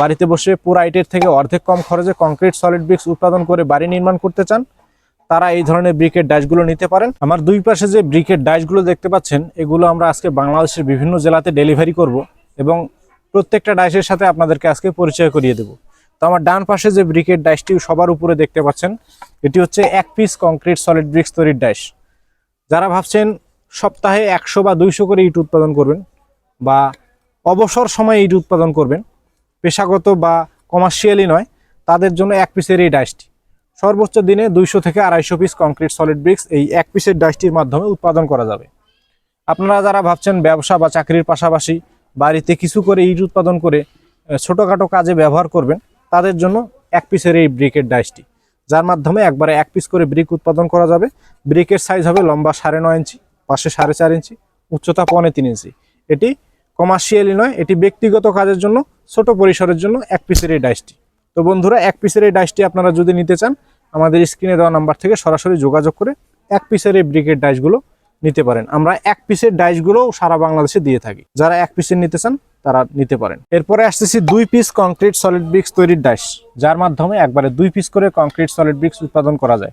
বাড়িতে বসে পুরো আইটের থেকে অর্ধেক কম খরচে কংক্রিট সলিড ব্রিক্স উৎপাদন করে বাড়ি নির্মাণ করতে চান, তারা এই ধরনের ব্রিকের ডাইসগুলো নিতে পারেন। আমার দুই পাশে যে ব্রিকের ডাইসগুলো দেখতে পাচ্ছেন, এগুলো আমরা আজকে বাংলাদেশের বিভিন্ন জেলাতে ডেলিভারি করব এবং প্রত্যেকটা ডাইসের সাথে আপনাদেরকে আজকে পরিচয় করিয়ে দেব। তো আমার ডান পাশে যে ব্রিকের ডাইসটি সবার উপরে দেখতে পাচ্ছেন, এটি হচ্ছে এক পিস কংক্রিট সলিড ব্রিক্স তৈরির ডাইস যারা ভাবছেন সপ্তাহে একশো বা দুইশো করে ইট উৎপাদন করবেন বা অবসর সময়ে ইট উৎপাদন করবেন পেশাগত বা কমার্শিয়ালি নয়, তাদের জন্য এক পিসের এই ডাইসটি সর্বোচ্চ দিনে দুইশো থেকে আড়াইশো পিস কংক্রিট সলিড ব্রিক্স এই এক পিসের ডাইসটির মাধ্যমে উৎপাদন করা যাবে। আপনারা যারা ভাবছেন ব্যবসা বা চাকরির পাশাপাশি বাড়িতে কিছু করে ইট উৎপাদন করে ছোটোখাটো কাজে ব্যবহার করবেন, তাদের জন্য এক পিসের এই ব্রিকের ডাইসটি যার মাধ্যমে একবারে এক পিস করে ব্রিক উৎপাদন করা যাবে। ব্রিকের সাইজ হবে লম্বা সাড়ে নয় ইঞ্চি পাশে সাড়ে চার ইঞ্চি উচ্চতা পৌনে তিন ইঞ্চি এটি কমার্শিয়ালি নয়, এটি ব্যক্তিগত কাজের জন্য, ছোট পরিসরের জন্য এক পিসের এই ডাইসটি তো বন্ধুরা, এক পিসের এই ডাইসটি আপনারা যদি নিতে চান, আমাদের স্ক্রিনে দেওয়া নাম্বার থেকে সরাসরি যোগাযোগ করে এক পিসের এই ব্রিকের ডাইসগুলো নিতে পারেন। আমরা এক পিসের ডাইসগুলোও সারা বাংলাদেশে দিয়ে থাকি। যারা এক পিসের নিতে চান, তারা নিতে পারেন। এরপরে আসতেছি দুই পিস কংক্রিট সলিড ব্রিক্স তৈরির ডাইস যার মাধ্যমে একবারে দুই পিস করে কংক্রিট সলিড ব্রিক্স উৎপাদন করা যায়।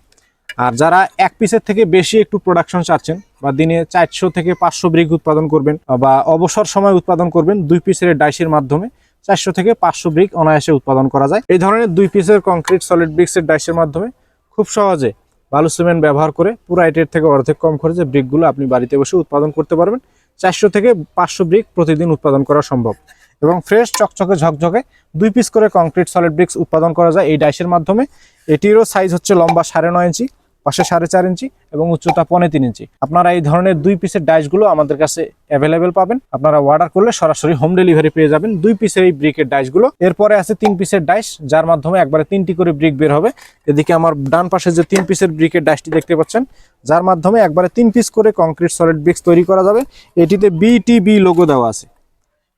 আর যারা এক পিসের থেকে বেশি একটু প্রোডাকশন চাচ্ছেন বা দিনে চারশো থেকে পাঁচশো ব্রিক উৎপাদন করবেন বা অবসর সময় উৎপাদন করবেন, দুই পিসের ডাইসের মাধ্যমে চারশো থেকে পাঁচশো ব্রিক অনায়াসে উৎপাদন করা যায়। এই ধরনের দুই পিসের কংক্রিট সলিড ব্রিক্সের ডাইসের মাধ্যমে খুব সহজে বালু সিমেন্ট ব্যবহার করে পুরো আইটের থেকে অর্ধেক কম খরচে ব্রিকগুলো আপনি বাড়িতে বসে উৎপাদন করতে পারবেন। চারশো থেকে পাঁচশো ব্রিক প্রতিদিন উৎপাদন করা সম্ভব। এবং ফ্রেশ চকচকে, ঝকঝকে দুই পিস করে কংক্রিট সলিড ব্রিক্স উৎপাদন করা যায় এই ডাইসের মাধ্যমে। এটিরও সাইজ হচ্ছে লম্বা সাড়ে নয় ইঞ্চি পাশে সাড়ে চার ইঞ্চি এবং উচ্চতা পনে তিন ইঞ্চি। আপনারা এই ধরনের দুই পিসের ডাইসগুলো আমাদের কাছে অ্যাভেলেবেল পাবেন। আপনারা অর্ডার করলে সরাসরি হোম ডেলিভারি পেয়ে যাবেন। দুই পিসের এই ব্রিকের ডাইসগুলো এরপরে আছে তিন পিসের ডাইস যার মাধ্যমে একবারে তিনটি করে ব্রিক বের হবে। এদিকে আমার ডান পাশে যে তিন পিসের ব্রিকের ডাইসটি দেখতে পাচ্ছেন, যার মাধ্যমে একবারে তিন পিস করে কংক্রিট সলিড ব্রিক্স তৈরি করা যাবে। এটিতে বিটিবি লোগো দেওয়া আছে।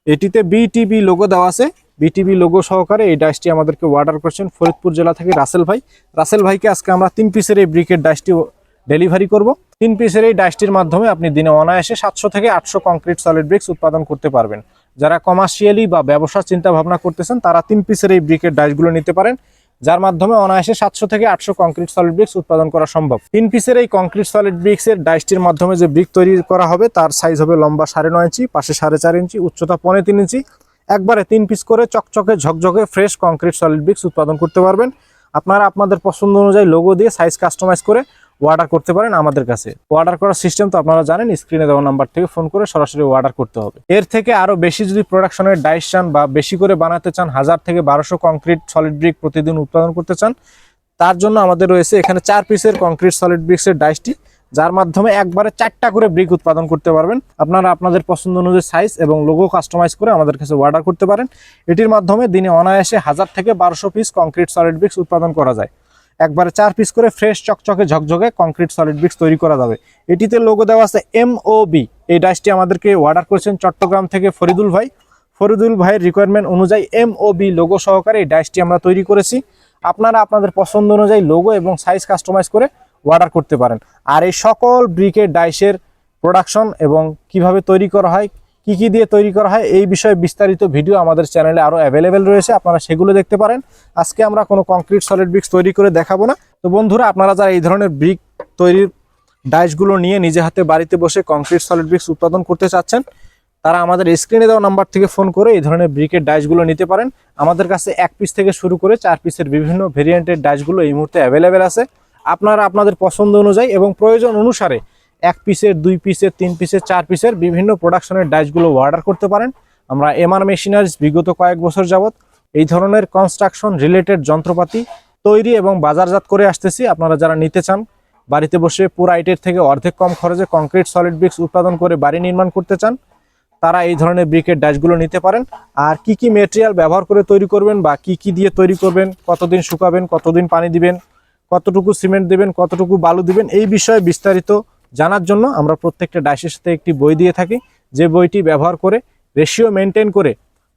এটিতে বিটিবি লোগো দেওয়া আছে। বিটিবি লোগো সহকারে এই ডাইসটি আমাদেরকে অর্ডার করছেন ফরিদপুর জেলা থেকে রাসেল ভাই। রাসেল ভাইকে আজকে আমরা তিন পিসের এই ব্রিকের ডাইসটি ডেলিভারি করব। তিন পিসের এই ডাইসটির মাধ্যমে আপনি দিনে অনায়াসে সাতশো থেকে আটশো কংক্রিট সলিড ব্রিক্স উৎপাদন করতে পারবেন। যারা কমার্শিয়ালি বা ব্যবসার চিন্তা ভাবনা করতেছেন, তারা তিন পিসের এই ব্রিকের ডাইসগুলো নিতে পারেন, যার মাধ্যমে অনায়াসে সাতশো থেকে আটশো কংক্রিট সলিড ব্রিক্স উৎপাদন করা সম্ভব। তিন পিসের এই কংক্রিট সলিড ব্রিক্সের ডাইসটির মাধ্যমে যে ব্রিক তৈরি করা হবে, তার সাইজ হবে লম্বা সাড়ে নয় ইঞ্চি, পাশে সাড়ে চার ইঞ্চি, উচ্চতা পনেরো তিন ইঞ্চি একবারে তিন পিস করে চকচকে, ঝকঝকে ফ্রেশ কংক্রিট সলিড ব্রিক্স উৎপাদন করতে পারবেন। আপনারা আপনাদের পছন্দ অনুযায়ী লোগো দিয়ে সাইজ কাস্টমাইজ করে অর্ডার করতে পারেন আমাদের কাছে। অর্ডার করার সিস্টেম তো আপনারা জানেন স্ক্রিনে দেওয়া নাম্বার থেকে ফোন করে সরাসরি অর্ডার করতে হবে। এর থেকে আরও বেশি যদি প্রোডাকশনের ডাইস চান বা বেশি করে বানাতে চান, হাজার থেকে বারোশো কংক্রিট সলিড ব্রিক প্রতিদিন উৎপাদন করতে চান, তার জন্য আমাদের রয়েছে এখানে চার পিসের কংক্রিট সলিড ব্রিক্সের ডাইসটি যার মাধ্যমে একবারে চারটা করে ব্রিক উৎপাদন করতে পারবেন। আপনারা আপনাদের পছন্দ অনুযায়ী সাইজ এবং লোগো কাস্টমাইজ করে আমাদের কাছে অর্ডার করতে পারেন। এটির মাধ্যমে দিনে অনায়াসে হাজার থেকে বারোশো পিস কংক্রিট সলিড ব্রিক্স উৎপাদন করা যায়। একবারে চার পিস করে ফ্রেশ চকচকে ঝকঝকে কংক্রিট সলিড ব্রিক্স তৈরি করা যাবে। এটিতে লোগো দেওয়া আছে এম এই ডাইসটি আমাদেরকে অর্ডার করেছেন চট্টগ্রাম থেকে ফরিদুল ভাই। ফরিদুল ভাইয়ের রিকোয়ারমেন্ট অনুযায়ী এম লোগো সহকারে এই ডাইসটি আমরা তৈরি করেছি। আপনারা আপনাদের পছন্দ অনুযায়ী লোগো এবং সাইজ কাস্টমাইজ করে অর্ডার করতে পারেন। আর এই সকল ব্রিকের ডাইসের প্রোডাকশন এবং কীভাবে তৈরি করা হয়, কি কি দিয়ে তৈরি করা হয়, এই বিষয়ে বিস্তারিত ভিডিও আমাদের চ্যানেলে আরও অ্যাভেলেবেল রয়েছে, আপনারা সেগুলো দেখতে পারেন। আজকে আমরা কোনো কংক্রিট সলিড ব্রিক্স তৈরি করে দেখাবো না। তো বন্ধুরা, আপনারা যারা এই ধরনের ব্রিক তৈরির ডাইসগুলো নিয়ে নিজে হাতে বাড়িতে বসে কংক্রিট সলিড ব্রিক্স উৎপাদন করতে চাচ্ছেন, তারা আমাদের স্ক্রিনে দেওয়া নাম্বার থেকে ফোন করে এই ধরনের ব্রিকের ডাইসগুলো নিতে পারেন। আমাদের কাছে এক পিস থেকে শুরু করে চার পিসের বিভিন্ন ভেরিয়েন্টের ডাইসগুলো এই মুহূর্তে অ্যাভেলেবেল আছে। আপনারা আপনাদের পছন্দ অনুযায়ী এবং প্রয়োজন অনুসারে এক পিসের দুই পিসের তিন পিসের চার পিসের বিভিন্ন প্রোডাকশনের ডাইসগুলো অর্ডার করতে পারেন। আমরা এমআর মেশিনারিজ বিগত কয়েক বছর যাবত এই ধরনের কনস্ট্রাকশন রিলেটেড যন্ত্রপাতি তৈরি এবং বাজারজাত করে আসতেছি। আপনারা যারা নিতে চান, বাড়িতে বসে পুরো আইটের থেকে অর্ধেক কম খরচে কংক্রিট সলিড ব্রিক্স উৎপাদন করে বাড়ি নির্মাণ করতে চান, তারা এই ধরনের ব্রিকের ডাইসগুলো নিতে পারেন। আর কি কি মেটেরিয়াল ব্যবহার করে তৈরি করবেন বা কি কি দিয়ে তৈরি করবেন, কতদিন শুকাবেন, কতদিন পানি দিবেন কতটুকু সিমেন্ট দেবেন, কতটুকু বালু দিবেন, এই বিষয়ে বিস্তারিত জানার জন্য আমরা প্রত্যেকটা ডাইসের সাথে একটি বই দিয়ে থাকি। যে বইটি ব্যবহার করে, রেশিও মেনটেন করে,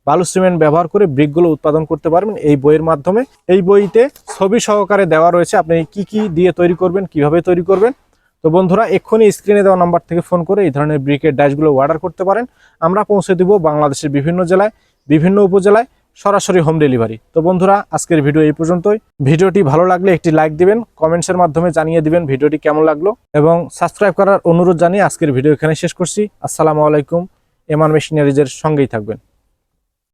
বালু সিমেন্ট ব্যবহার করে ব্রিকগুলো উৎপাদন করতে পারবেন এই বইয়ের মাধ্যমে। এই বইতে ছবি সহকারে দেওয়া রয়েছে, আপনি কি কি দিয়ে তৈরি করবেন, কীভাবে তৈরি করবেন। তো বন্ধুরা, এক্ষুনি স্ক্রিনে দেওয়া নাম্বার থেকে ফোন করে এই ধরনের ব্রিকের ডাইসগুলো অর্ডার করতে পারেন। আমরা পৌঁছে দিব বাংলাদেশের বিভিন্ন জেলায়, বিভিন্ন উপজেলায়। সরাসরি হোম ডেলিভারি তো বন্ধুরা, আজকের ভিডিও এই পর্যন্তই। ভিডিওটি ভালো লাগলে একটি লাইক দিবেন কমেন্টসের মাধ্যমে জানিয়ে দিবেন ভিডিওটি কেমন লাগল। এবং সাবস্ক্রাইব করার অনুরোধ জানিয়ে আজকের ভিডিও এখানে শেষ করছি। আসসালামু আলাইকুম এমান মেশিনারিজের সঙ্গেই থাকবেন।